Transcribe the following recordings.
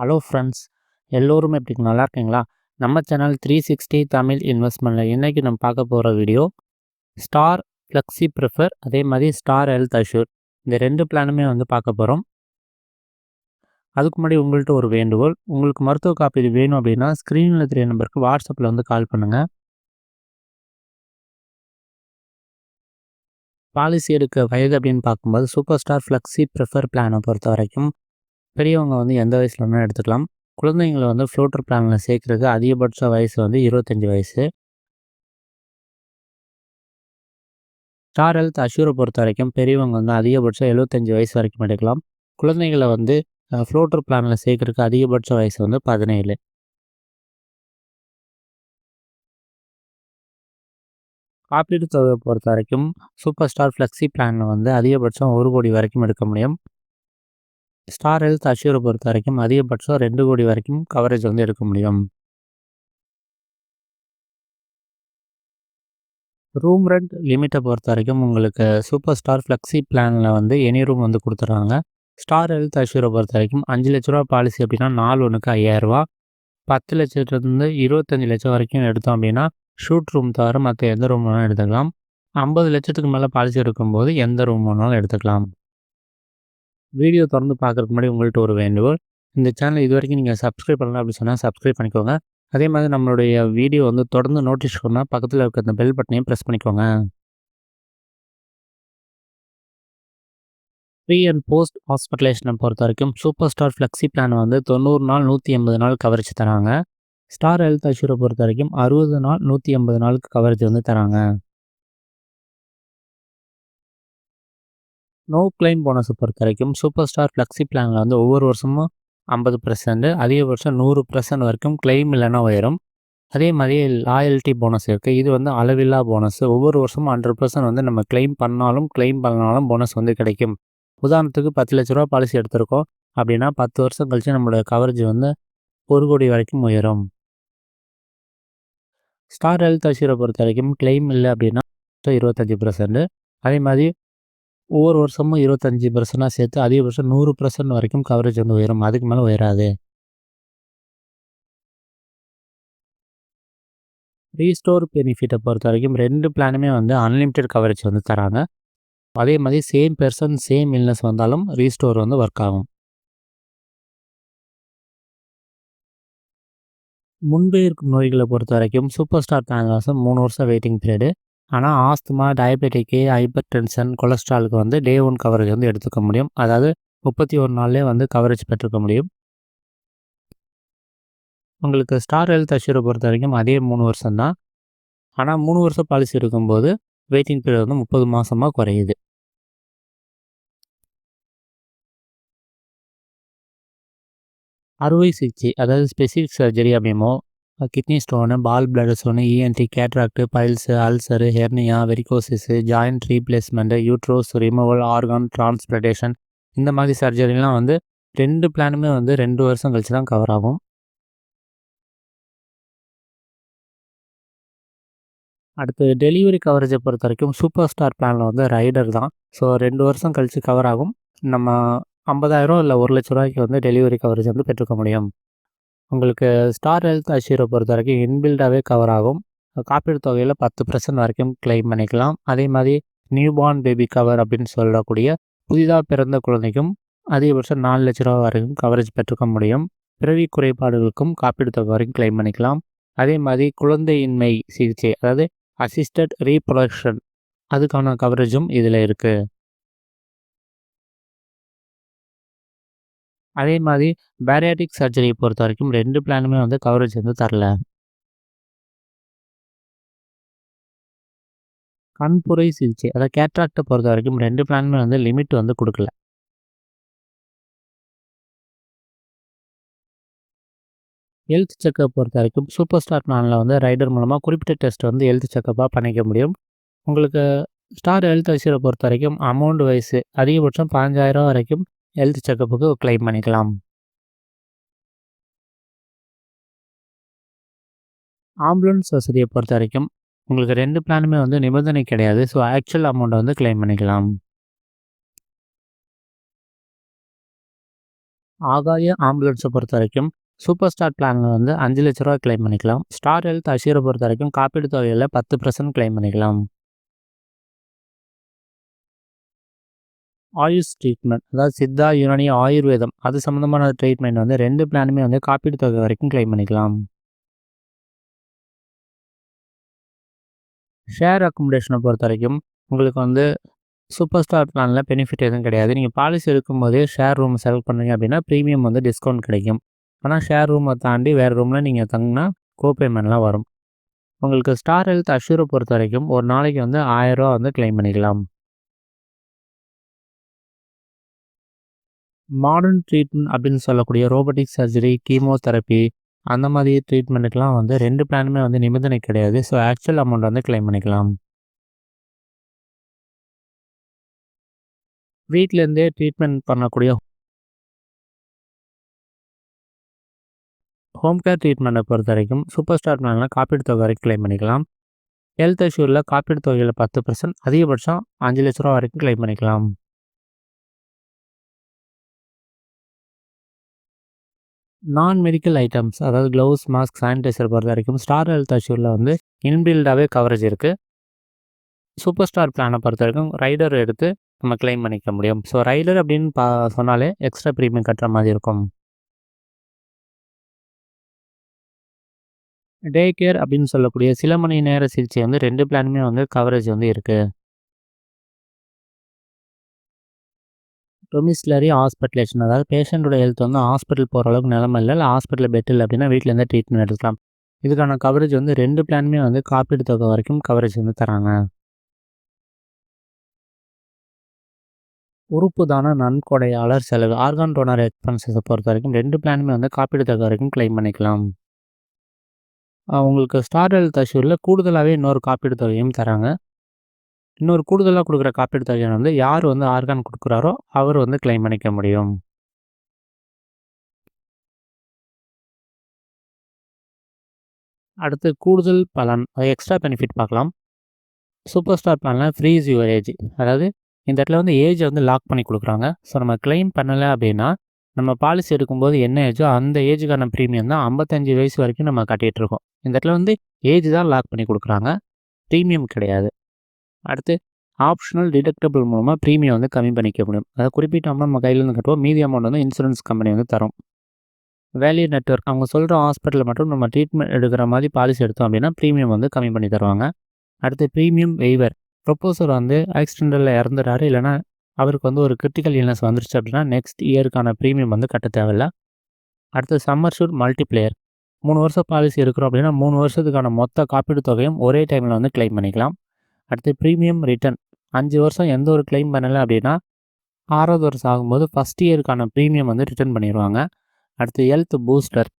Hello friends எல்லோரும் எப்படி நல்லா இருக்கீங்களா? நம்ம சேனல் த்ரீ சிக்ஸ்டி தமிழ் இன்வெஸ்ட்மெண்ட்டில் இன்றைக்கி நம்ம பார்க்க போகிற வீடியோ ஸ்டார் ஃப்ளெக்ஸி ப்ரிஃபர் அதே மாதிரி ஸ்டார் ஹெல்த் அஷூர் இந்த ரெண்டு பிளானுமே வந்து பார்க்க போகிறோம் அதுக்கு முன்னாடி உங்கள்கிட்ட ஒரு வேண்டுகோள் உங்களுக்கு மருத்துவ காப்பீடு வேணும் அப்படின்னா ஸ்க்ரீனில் தெரிய நம்பருக்கு வாட்ஸ்அப்பில் வந்து கால் பண்ணுங்கள் பாலிசி எடுக்க வயது அப்படின்னு பார்க்கும்போது சூப்பர் ஸ்டார் ஃப்ளெக்ஸி ப்ரிஃபர் பிளானை பொறுத்த வரைக்கும் பெரியவங்க வந்து எந்த வயசில் வேணால் எடுத்துக்கலாம். குழந்தைங்களை வந்து ஃப்ளோட்டர் பிளானில் சேர்க்குறதுக்கு அதிகபட்ச வயசு வந்து இருபத்தஞ்சி வயசு. ஸ்டார் ஹெல்த் அஷூரை பொறுத்த வரைக்கும் பெரியவங்க வந்து அதிகபட்சம் எழுபத்தஞ்சி வயசு வரைக்கும் எடுக்கலாம். குழந்தைங்களை வந்து ஃப்ளோட்டர் பிளானில் சேர்க்குறதுக்கு அதிகபட்ச வயசு வந்து பதினேழு. காப்பீடு தொகையை பொறுத்த வரைக்கும் சூப்பர் ஸ்டார் ஃப்ளெக்ஸி பிளானில் வந்து அதிகபட்சம் ஒரு கோடி வரைக்கும் எடுக்க முடியும். ஸ்டார் ஹெல்த் அஷ்யூரை பொறுத்த வரைக்கும் அதிகபட்சம் ரெண்டு கோடி வரைக்கும் கவரேஜ் வந்து எடுக்க முடியும். ரூம் ரெண்ட் லிமிட்டை பொறுத்த வரைக்கும் உங்களுக்கு சூப்பர் ஸ்டார் ஃப்ளெக்ஸி பிளானில் வந்து எனி ரூம் வந்து கொடுத்துட்றாங்க. ஸ்டார் ஹெல்த் அஷ்யூரை பொறுத்த வரைக்கும் அஞ்சு லட்ச ரூபா பாலிசி அப்படின்னா நாலு ஒன்றுக்கு ஐயாயிரரூபா பத்து லட்சத்துலேருந்து இருபத்தஞ்சி லட்சம் வரைக்கும் எடுத்தோம் அப்படின்னா ஷூட் ரூம் தவிர மற்ற எந்த ரூம் வேணாலும் எடுத்துக்கலாம். ஐம்பது லட்சத்துக்கு மேலே பாலிசி எடுக்கும்போது எந்த ரூம் வேணாலும் எடுத்துக்கலாம். வீடியோ திறந்து பார்க்குறதுக்கு முன்னாடி உங்கள்கிட்ட ஒரு வேண்டுகோள். இந்த சேனல் இது வரைக்கும் நீங்கள் சப்ஸ்கிரைப் பண்ணலாம் அப்படின்னு சொன்னால் சப்ஸ்கிரைப் பண்ணிக்கோங்க. அதே மாதிரி நம்மளுடைய வீடியோ வந்து தொடர்ந்து நோட்டீஸ் பண்ணால் பக்கத்தில் இருக்க அந்த பெல் பட்டனையும் ப்ரெஸ் பண்ணிக்கோங்க. ப்ரீ அண்ட் போஸ்ட் ஹாஸ்பிட்டலேஷனை பொறுத்த வரைக்கும் சூப்பர் ஸ்டார் ஃப்ளெக்ஸி பிளான் வந்து தொண்ணூறு நாள் நூற்றி எண்பது நாள் கவரேஜ் தராங்க. ஸ்டார் ஹெல்த் அஷூரை பொறுத்த வரைக்கும் அறுபது நாள் நூற்றி எண்பது நாளுக்கு கவரேஜ் வந்து தராங்க. நோ கிளைம் போனஸை பொறுத்த வரைக்கும் சூப்பர் ஸ்டார் ஃப்ளெக்ஸி பிளானில் வந்து ஒவ்வொரு வருஷமும் ஐம்பது பர்சன்ட் அதிகபட்சம் நூறு பர்சன்ட் வரைக்கும் கிளைம் இல்லைன்னா உயரும். அதே மாதிரி லாயல்ட்டி போனஸ் இருக்குது இது வந்து அளவில்லா போனஸ் ஒவ்வொரு வருஷமும் ஹண்ட்ரட் பர்சன்ட் வந்து நம்ம கிளைம் பண்ணாலும் கிளைம் பண்ணாலும் போனஸ் வந்து கிடைக்கும். உதாரணத்துக்கு பத்து லட்ச ரூபா பாலிசி எடுத்திருக்கோம் அப்படின்னா பத்து வருஷம் கழித்து நம்மளோட கவரேஜ் வந்து ஒரு கோடி வரைக்கும் உயரும். ஸ்டார் ஹெல்த் அஷூரை பொறுத்த வரைக்கும் கிளைம் இல்லை அப்படின்னா இருபத்தஞ்சி பர்சன்ட் அதே மாதிரி ஒவ்வொரு வருஷமும் இருபத்தஞ்சி பர்சன்டாக சேர்த்து அதிகபட்சம் நூறு பர்சன்ட் வரைக்கும் கவரேஜ் வந்து உயரும். அதுக்கு மேலே உயராது. ரீஸ்டோர் பெனிஃபிட்டை பொறுத்த வரைக்கும் ரெண்டு பிளானுமே வந்து அன்லிமிட்டெட் கவரேஜ் வந்து தராங்க. அதே மாதிரி சேம் பெர்சன் சேம் இல்னஸ் வந்தாலும் ரீஸ்டோர் வந்து ஒர்க் ஆகும். முன்பே இருக்கும் நோய்களை பொறுத்த வரைக்கும் சூப்பர் ஸ்டார் பிளான் மூணு வருஷம் வெயிட்டிங் பீரியடு ஆனால் ஆஸ்துமா டயபெட்டிக்கு ஹைப்பர் டென்ஷன் கொலஸ்ட்ராலுக்கு வந்து டே ஒன் கவரேஜ் வந்து எடுத்துக்க முடியும். அதாவது முப்பத்தி ஒரு நாள்லேயே வந்து கவரேஜ் பெற்றுக்க முடியும். உங்களுக்கு ஸ்டார் ஹெல்த் அஷ்யூரை பொறுத்த வரைக்கும் அதே மூணு வருஷம் தான். ஆனால் மூணு வருஷம் பாலிசி இருக்கும்போது வெயிட்டிங் பீரியட் வந்து முப்பது மாதமாக குறையுது. அறுவை சிகிச்சை அதாவது specific surgery அப்படிமோ kidney stone gall bladder stone ENT cataract piles ulcer hernia varicosis joint replacement uterus removal organ transplantation இந்த மாதிரி சர்ஜரிலாம் வந்து ரெண்டு பிளானுமே வந்து ரெண்டு வருஷம் கழிச்சு தான் கவர் ஆகும். அடுத்து டெலிவரி கவரேஜை பொறுத்த வரைக்கும் சூப்பர் ஸ்டார் பிளானில் வந்து ரைடர் தான். ஸோ ரெண்டு வருஷம் கழித்து கவர் ஆகும். நம்ம ஐம்பதாயிரம் இல்லை ஒரு லட்ச ரூபாய்க்கு வந்து டெலிவரி கவரேஜ் வந்து பெற்றுக்க முடியும். உங்களுக்கு ஸ்டார் ஹெல்த் அஷீரை பொறுத்த வரைக்கும் இன்பில்டாகவே கவர் ஆகும். காப்பீடு தொகையில் பத்து பர்சன்ட் வரைக்கும் கிளைம் பண்ணிக்கலாம். அதே மாதிரி நியூபார்ன் பேபி கவர் அப்படின்னு சொல்லக்கூடிய புதிதாக பிறந்த குழந்தைக்கும் அதிகபட்சம் நாலு லட்ச ரூபா வரைக்கும் கவரேஜ் பெற்றுக்க முடியும். பிறவி குறைபாடுகளுக்கும் காப்பீடு தொகை வரைக்கும் கிளைம் பண்ணிக்கலாம். அதே மாதிரி குழந்தையின்மை சிகிச்சை அதாவது அசிஸ்டட் ரீப்ரொடக்ஷன் அதுக்கான கவரேஜும் இதில் இருக்குது அதே மாதிரி பேரியாட்டிக் சர்ஜரியை பொறுத்த வரைக்கும் ரெண்டு பிளானுமே வந்து கவரேஜ் வந்து தரல. கண்புரை சிகிச்சை அதாவது கேட்ராக்டை பொறுத்த வரைக்கும் ரெண்டு பிளானுமே வந்து லிமிட் வந்து கொடுக்கல. ஹெல்த் செக்கப் பொறுத்த வரைக்கும் சூப்பர் ஸ்டார் பிளானில் வந்து ரைடர் மூலமாக குறிப்பிட்ட டெஸ்ட் வந்து ஹெல்த் செக்கப்பாக பண்ணிக்க முடியும். உங்களுக்கு ஸ்டார் ஹெல்த் ஐசியை பொறுத்த வரைக்கும் அமௌண்ட் வைஸு அதிகபட்சம் பதினஞ்சாயிரம் வரைக்கும் ஹெல்த் செக்கப்புக்கு கிளைம் பண்ணிக்கலாம். ஆம்புலன்ஸ் வசதியை பொறுத்த வரைக்கும் உங்களுக்கு ரெண்டு பிளானுமே வந்து நிபந்தனை கிடையாது. ஸோ ஆக்சுவல் அமௌண்ட்டை வந்து கிளைம் பண்ணிக்கலாம். ஆகாய ஆம்புலன்ஸை பொறுத்த வரைக்கும் சூப்பர் ஸ்டார் பிளானில் வந்து அஞ்சு லட்ச ரூபா கிளைம் பண்ணிக்கலாம். ஸ்டார் ஹெல்த் அஷீரை பொறுத்த வரைக்கும் காப்பீடு தொகையில் பத்து பர்சன்ட் கிளைம் பண்ணிக்கலாம். ஆயுஷ் ட்ரீட்மெண்ட் அதாவது சித்தா யுனானி ஆயுர்வேதம் அது சம்மந்தமான ட்ரீட்மெண்ட் வந்து ரெண்டு பிளானுமே வந்து காப்பீடு தொகை வரைக்கும் கிளைம் பண்ணிக்கலாம். ஷேர் அக்கமடேஷனை பொறுத்த வரைக்கும் உங்களுக்கு வந்து சூப்பர் ஸ்டார் பிளானில் பெனிஃபிட் எதுவும் கிடையாது. நீங்கள் பாலிசி எடுக்கும்போதே ஷேர் ரூம் செலக்ட் பண்ணுறீங்க அப்படின்னா ப்ரீமியம் வந்து டிஸ்கவுண்ட் கிடைக்கும். ஆனால் ஷேர் ரூமை தாண்டி வேறு ரூமில் நீங்கள் தங்கினா கோபேமெண்ட்லாம் வரும். உங்களுக்கு ஸ்டார் ஹெல்த் அஷூரை பொறுத்த வரைக்கும் ஒரு நாளைக்கு வந்து ஆயிரரூவா வந்து கிளைம் பண்ணிக்கலாம். மாடர்ன் ட்ரீட்மெண்ட் அப்படின்னு சொல்லக்கூடிய ரோபோட்டிக் சர்ஜரி கீமோதெரப்பி அந்த மாதிரி ட்ரீட்மெண்ட்டுக்கெலாம் வந்து ரெண்டு பிளானுமே வந்து நிபந்தனை கிடையாது. ஸோ ஆக்சுவல் அமௌண்ட் வந்து கிளைம் பண்ணிக்கலாம். வீட்டிலேருந்தே ட்ரீட்மெண்ட் பண்ணக்கூடிய ஹோம் கேர் ட்ரீட்மெண்ட்டை பொறுத்த வரைக்கும் சூப்பர் ஸ்டார் பிளானில் காப்பீடு தொகை வரைக்கும் கிளைம் பண்ணிக்கலாம். ஹெல்த் இஷ்யூரில் காப்பீடு தொகையில் பத்து பர்சன்ட் அதிகபட்சம் அஞ்சு லட்ச ரூபா வரைக்கும் கிளைம் பண்ணிக்கலாம். நான் மெடிக்கல் ஐட்டம்ஸ் அதாவது க்ளவுஸ் மாஸ்க் சானிடைசர் பொறுத்த வரைக்கும் ஸ்டார் ஹெல்த் அஷ்யூரில் வந்து இன்பில்டாகவே கவரேஜ் இருக்குது சூப்பர் ஸ்டார் பிளானை பொறுத்த வரைக்கும் ரைடர் எடுத்து நம்ம கிளைம் பண்ணிக்க முடியும். ஸோ ரைடர் அப்படின்னு பா சொன்னாலே எக்ஸ்ட்ரா ப்ரீமியம் கட்டுற மாதிரி இருக்கும். டே கேர் அப்படின்னு சொல்லக்கூடிய சில மணி நேர சிகிச்சை வந்து ரெண்டு பிளானுமே வந்து கவரேஜ் வந்து இருக்குது டொமிஸ்லரி ஹாஸ்பிட்டலேஷன் அதாவது பேஷண்ட்டோட ஹெல்த் வந்து ஹாஸ்பிட்டல் போகிற அளவுக்கு நிலமை இல்லை. இல்லை ஹாஸ்பிட்டலில் பெட் இல்லை அப்படின்னா வீட்டிலேருந்து ட்ரீட்மெண்ட் எடுக்கலாம். இதுக்கான கவரேஜ் வந்து ரெண்டு பிளானுமே வந்து காப்பீடு தொகை வரைக்கும் கவரேஜ் வந்து தராங்க. உறுப்பு தான நன்கொடையாளர் செலவு. ஆர்கான் டோனர் எக்ஸ்பென்சஸை பொறுத்த வரைக்கும் ரெண்டு பிளானுமே வந்து காப்பீடு தொகை வரைக்கும் கிளைம் பண்ணிக்கலாம். உங்களுக்கு ஸ்டார் ஹெல்த் அஷ்யூரில் கூடுதலாகவே இன்னொரு காப்பீடு தொகையும் தராங்க. இன்னொரு கூடுதலாக கொடுக்குற காப்பீடு தொகையை வந்து யார் வந்து ஆர்கான் கொடுக்குறாரோ அவர் வந்து கிளைம் பண்ணிக்க முடியும். அடுத்து கூடுதல் பலன் எக்ஸ்ட்ரா பெனிஃபிட் பார்க்கலாம். சூப்பர் ஸ்டார் பிளானில் ஃப்ரீஸ் யுவர் ஏஜ் அதாவது இந்த இடத்துல வந்து ஏஜை வந்து லாக் பண்ணி கொடுக்குறாங்க. ஸோ நம்ம கிளைம் பண்ணலை அப்படின்னா நம்ம பாலிசி எடுக்கும்போது என்ன ஏஜோ அந்த ஏஜுக்கான ப்ரீமியம் தான் ஐம்பத்தஞ்சு வயசு வரைக்கும் நம்ம கட்டிகிட்டு இருக்கோம். இந்த இடத்துல வந்து ஏஜ் தான் லாக் பண்ணி கொடுக்குறாங்க. ப்ரீமியம் கிடையாது. அடுத்து ஆப்ஷனல் டிடக்டபிள் மூலமாக ப்ரீமியம் வந்து கம்மி பண்ணிக்க முடியும். அதாவது குறிப்பிட்ட அமௌண்ட் நம்ம கையிலேருந்து கட்டுவோம். மீதி அமௌண்ட் வந்து இன்சூரன்ஸ் கம்பெனி வந்து தரும். வேல்யூ நெட்ஒர்க் அவங்க சொல்கிற ஹாஸ்பிட்டலில் மட்டும் நம்ம ட்ரீட்மெண்ட் எடுக்கிற மாதிரி பாலிசி எடுத்தோம் அப்படின்னா ப்ரீமியம் வந்து கம்மி பண்ணி தருவாங்க. அடுத்து ப்ரீமியம் வெய்வர் ப்ரொப்போசர் வந்து ஆக்சிடென்டலில் இறந்துறாரு இல்லைனா அவருக்கு வந்து ஒரு கிரிட்டிக்கல் இல்னஸ் வந்துருச்சு அப்படின்னா நெக்ஸ்ட் இயருக்கான ப்ரீமியம் வந்து கட்ட தேவையில்ல. அடுத்து சம்மர் ஷூட் மல்டிப்ளேயர் மூணு வருஷம் பாலிசி இருக்கிறோம் அப்படின்னா மூணு வருஷத்துக்கான மொத்த காப்பீடு தொகையும் ஒரே டைமில் வந்து கிளைம் பண்ணிக்கலாம். அடுத்து ப்ரீமியம் ரிட்டர்ன் அஞ்சு வருஷம் எந்த ஒரு கிளைம் பண்ணலை அப்படின்னா ஆறாவது வருஷம் ஆகும்போது ஃபஸ்ட் இயருக்கான ப்ரீமியம் வந்து ரிட்டர்ன் பண்ணிடுவாங்க அடுத்து ஹெல்த் பூஸ்டர்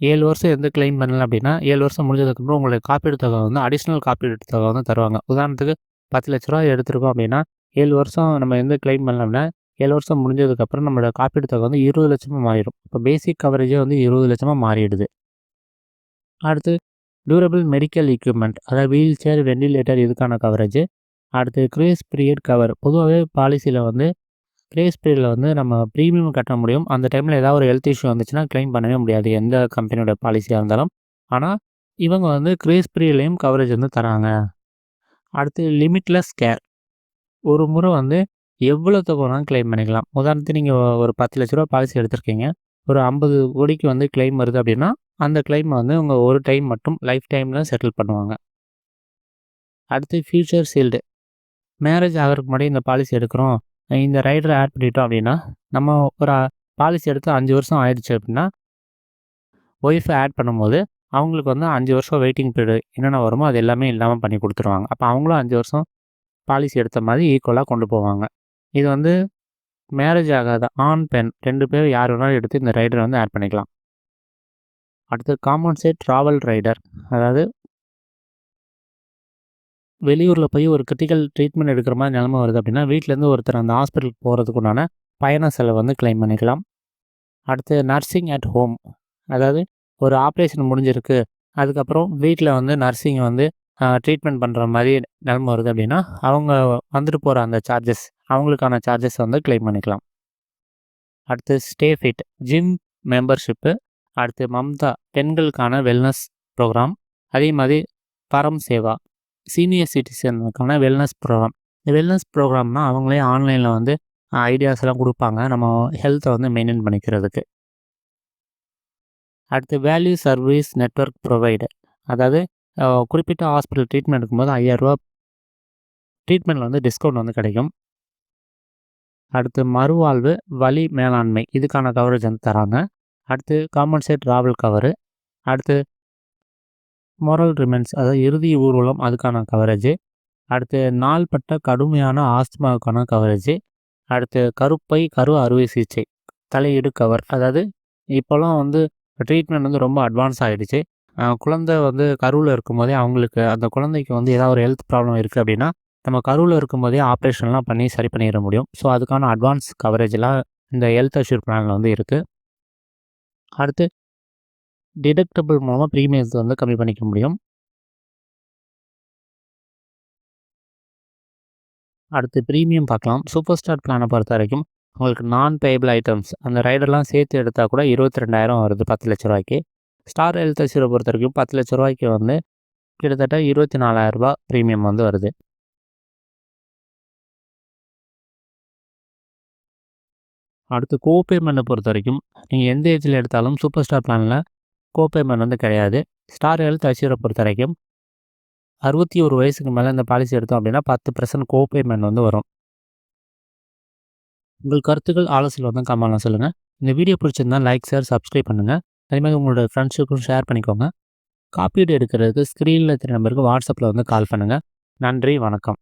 ஏழு வருஷம் எந்த கிளைம் பண்ணலை அப்படின்னா ஏழு வருஷம் முடிஞ்சதுக்கப்புறம் உங்களுக்கு காப்பீடு தொகை வந்து அடிஷ்னல் காப்பீடு தொகை வந்து தருவாங்க. உதாரணத்துக்கு பத்து லட்ச ரூபா எடுத்திருக்கோம் அப்படின்னா ஏழு வருஷம் நம்ம எந்த கிளைம் பண்ணலன்னா ஏழு வருஷம் முடிஞ்சதுக்கப்புறம் நம்மளோட காப்பீடு தொகை வந்து இருபது லட்சமாக மாறிடும். இப்போ பேசிக் கவரேஜே வந்து இருபது லட்சமாக மாறிடுது. அடுத்து டியூரபிள் மெடிக்கல் எக்யூப்மெண்ட் அதாவது வீல் சேர் வெண்டிலேட்டர் இதுக்கான கவரேஜ் அடுத்து கிரேஸ் பீரியட் கவர் பொதுவாகவே பாலிசியில் வந்து கிரேஸ் பீரியடில் வந்து நம்ம ப்ரீமியம் கட்ட முடியும். அந்த டைமில் ஏதாவது ஒரு ஹெல்த் இஷ்யூ வந்துச்சுன்னா க்ளைம் பண்ணவே முடியாது எந்த கம்பெனியோட பாலிசியாக இருந்தாலும். ஆனால் இவங்க வந்து கிரேஸ் பீரியட்லேயும் கவரேஜ் வந்து தராங்க. அடுத்து லிமிட்லெஸ் கேர் ஒரு முறை வந்து எவ்வளோ தொகை வேணாலும் கிளைம் பண்ணிக்கலாம். உதாரணத்துக்கு நீங்கள் ஒரு பத்து லட்ச ரூபா பாலிசி எடுத்திருக்கீங்க. ஒரு ஐம்பது கோடிக்கு வந்து கிளைம் வருது அப்படின்னா அந்த கிளைம் வந்து உங்கள் ஒரு டைம் மட்டும் லைஃப் டைமில் செட்டில் பண்ணுவாங்க. அடுத்து ஃபியூச்சர் சீல்டு மேரேஜ் ஆகிறதுக்கு முன்னாடி இந்த பாலிசி எடுக்கிறோம். இந்த ரைடரை ஆட் பண்ணிட்டோம் அப்படின்னா நம்ம ஒரு பாலிசி எடுத்து அஞ்சு வருஷம் ஆயிடுச்சு அப்படின்னா ஒய்ஃபை ஆட் பண்ணும்போது அவங்களுக்கு வந்து அஞ்சு வருஷம் வெயிட்டிங் பீரியட் என்னென்ன வருமோ அது எல்லாமே இல்லாமல் பண்ணி கொடுத்துருவாங்க. அப்போ அவங்களும் அஞ்சு வருஷம் பாலிசி எடுத்த மாதிரி ஈக்குவலாக கொண்டு போவாங்க. இது வந்து மேரேஜ் ஆகாத ஆண் பெண் ரெண்டு பேர் யார் வேணாலும் எடுத்து இந்த ரைடரை வந்து ஆட் பண்ணிக்கலாம். அடுத்து காம்பன்சேட் ட்ராவல் ரைடர் அதாவது வெளியூரில் போய் ஒரு கிரிட்டிக்கல் ட்ரீட்மெண்ட் எடுக்கிற மாதிரி நிலமை வருது அப்படின்னா வீட்டிலேருந்து ஒருத்தர் அந்த ஹாஸ்பிட்டலுக்கு போகிறதுக்கு உண்டான பயண செலவு வந்து கிளைம் பண்ணிக்கலாம். அடுத்து நர்சிங் அட் ஹோம் அதாவது ஒரு ஆப்ரேஷன் முடிஞ்சிருக்கு அதுக்கப்புறம் வீட்டில் வந்து நர்சிங் வந்து ட்ரீட்மெண்ட் பண்ணுற மாதிரி நிலமை வருது அப்படின்னா அவங்க வந்துட்டு போகிற அந்த சார்ஜஸ் அவங்களுக்கான சார்ஜஸ் வந்து கிளைம் பண்ணிக்கலாம். அடுத்து ஸ்டே ஃபிட் ஜிம் மெம்பர்ஷிப்பு அடுத்து மம்தா பெண்களுக்கான வெல்னஸ் ப்ரோக்ராம் அதே மாதிரி பரம் சேவா சீனியர் சிட்டிசனுக்கான வெல்னஸ் ப்ரோக்ராம் இந்த வெல்னஸ் ப்ரோக்ராம்னால் அவங்களே ஆன்லைனில் வந்து ஐடியாஸ்லாம் கொடுப்பாங்க நம்ம ஹெல்த்தை வந்து மெயின்டைன் பண்ணிக்கிறதுக்கு. அடுத்து வேல்யூ சர்வீஸ் நெட்வொர்க் ப்ரொவைடு அதாவது குறிப்பிட்ட ஹாஸ்பிட்டல் ட்ரீட்மெண்ட் எடுக்கும்போது ஐயாயிரரூபா ட்ரீட்மெண்ட்டில் வந்து டிஸ்கவுண்ட் வந்து கிடைக்கும். அடுத்து மறுவாழ்வு வலி மேலாண்மை. இதுக்கான கவரேஜ் வந்து தராங்க. அடுத்து காம்பன்சேட் ராவல் கவரு அடுத்து மொரல் ரிமென்ஸ் அதாவது இறுதி ஊர்வலம் அதுக்கான கவரேஜ் அடுத்து நாள்பட்ட கடுமையான ஆஸ்துமாவுக்கான கவரேஜ் அடுத்து கருப்பை கரு அறுவை சிகிச்சை தலையீடு கவர் அதாவது இப்போல்லாம் வந்து ட்ரீட்மெண்ட் வந்து ரொம்ப அட்வான்ஸ் ஆகிடுச்சு குழந்தை வந்து கருவில் இருக்கும்போதே அவங்களுக்கு அந்த குழந்தைக்கு வந்து ஏதாவது ஒரு ஹெல்த் ப்ராப்ளம் இருக்குது அப்படின்னா நம்ம கருவில் இருக்கும்போதே ஆப்ரேஷன்லாம் பண்ணி சரி பண்ணிட முடியும். ஸோ அதுக்கான அட்வான்ஸ் கவரேஜ்லாம் இந்த ஹெல்த் அஷ்யூர் பிளானில் வந்து இருக்குது அடுத்து டிடக்டபிள் மூலமாக ப்ரீமியம்ஸ் வந்து கம்மி பண்ணிக்க முடியும். அடுத்து ப்ரீமியம் பார்க்கலாம். சூப்பர் ஸ்டார் பிளானை பொறுத்த வரைக்கும் உங்களுக்கு நான் பேபிள் ஐட்டம்ஸ் அந்த ரைடர்லாம் சேர்த்து எடுத்தால் கூட இருபத்தி ரெண்டாயிரம் வருது பத்து லட்ச ரூபாய்க்கு. ஸ்டார் ஹெல்த் அஷ்யூரை பொறுத்த வரைக்கும் பத்து லட்ச ரூபாய்க்கு வந்து கிட்டத்தட்ட இருபத்தி நாலாயிரரூபா ப்ரீமியம் வந்து வருது. அடுத்து கோபேமெண்ட்டை பொறுத்த வரைக்கும் நீங்கள் எந்த ஏஜில் எடுத்தாலும் சூப்பர் ஸ்டார் பிளானில் கோபேமெண்ட் வந்து கிடையாது. ஸ்டார் ஹெல்த் அஷ்யூரை பொறுத்த வரைக்கும் அறுபத்தி ஒரு வயசுக்கு மேலே இந்த பாலிசி எடுத்தோம் அப்படின்னா பத்து பர்சன்ட் கோபேமெண்ட் வந்து வரும். உங்கள் கருத்துக்கள் ஆலோசனை வந்து கமெண்ட்லாம் சொல்லுங்கள் இந்த வீடியோ பிடிச்சிருந்தால் லைக் ஷேர் சப்ஸ்கிரைப் பண்ணுங்கள் அதேமாதிரி உங்களோட ஃப்ரெண்ட்ஸுக்கும் ஷேர் பண்ணிக்கோங்க. காப்பீடு எடுக்கிறதுக்கு ஸ்க்ரீனில் இருக்கிற நம்பருக்கு வாட்ஸ்அப்பில் வந்து கால் பண்ணுங்கள் நன்றி வணக்கம்.